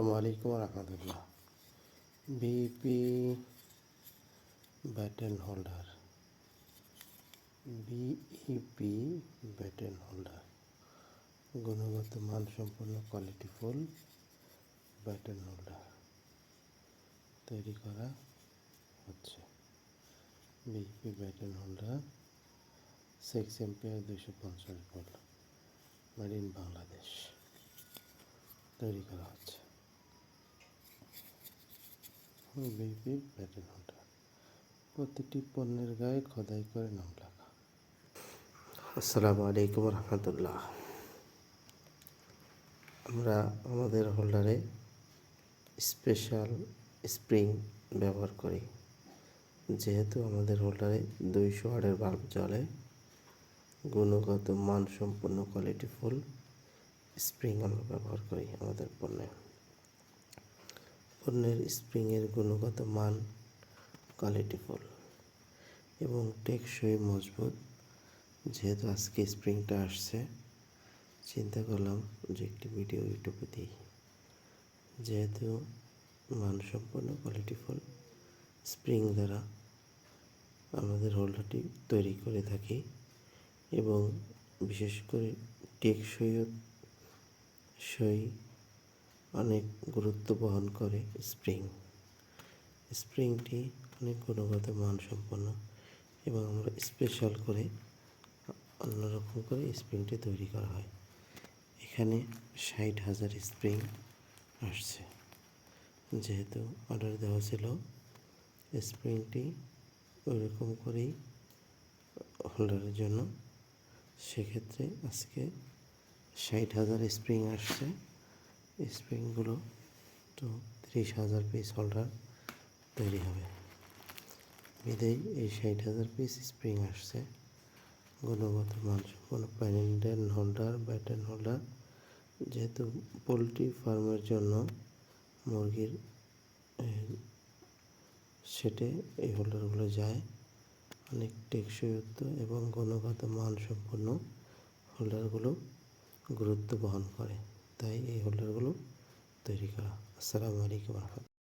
আসসালামু আলাইকুম রহমতুল্লাহ। BP batten holder BEP batten holder গুণগত মান মানসম্পন্ন কোয়ালিটিফুল ব্যাটেন হোল্ডার তৈরি করা হচ্ছে। BEP batten holder six ampere দুশো পঞ্চাশ ভোল্ট মেড ইন বাংলাদেশ। তৈরি করা হচ্ছে। বিপি ব্যাটেন হোল্ডার প্রতিটি পণ্যের গায়ে খোদাই করে নাম লেখা আসসালামু আলাইকুম রহমতুল্লাহ। আমরা আমাদের হোল্ডারে স্পেশাল স্প্রিং ব্যবহার করি। যেহেতু আমাদের হোল্ডারে দুইশো ওয়াটের বাল্ব জ্বলে, গুণগত মানসম্পন্ন কোয়ালিটি ফুল স্প্রিং আমরা ব্যবহার করি আমাদের পণ্যে। পণ্যের স্প্রিংয়ের গুণগত মান কোয়ালিটিফুল এবং টেকসই মজবুত। যেহেতু আজকে স্প্রিংটা আসছে, চিন্তা করলাম যে একটি ভিডিও ইউটিউবে দিই। যেহেতু মানসম্পন্ন কোয়ালিটিফুল স্প্রিং দ্বারা আমাদের হোল্ডারটি তৈরি করে থাকি এবং বিশেষ করে টেকসই সই অনেক গুরুত্ব বহন করে স্প্রিং। স্প্রিংটি অনেক গুণগত মানসম্পন্ন এবং আমরা স্পেশাল করে অন্যরকম করে স্প্রিংটি তৈরি করা হয়। এখানে ষাট হাজার স্প্রিং আসছে। যেহেতু অর্ডার দেওয়া ছিল, স্প্রিংটি ওইরকম করেই হোল্ডারের জন্য। সেক্ষেত্রে আজকে ষাট হাজার স্প্রিং আসছে। স্প্রিংগুলো তো তিরিশ হাজার পিস হোল্ডার তৈরি হবে। বিদেই এই ষাট হাজার পিস স্প্রিং আসছে। গুণগত মানসম্পন্ন প্যানেন্ডেন হোল্ডার ব্যাটেন হোল্ডার যেহেতু পোলট্রি ফার্মের জন্য মুরগির সেটে এই হোল্ডারগুলো যায়, অনেক টেকসইযুক্ত এবং গুণগত মানসম্পন্ন হোল্ডারগুলো গুরুত্ব বহন করে। তাই এই হোল্ডারগুলো তৈরি করা আসসালামু আলাইকুম রহমতুল্লাহ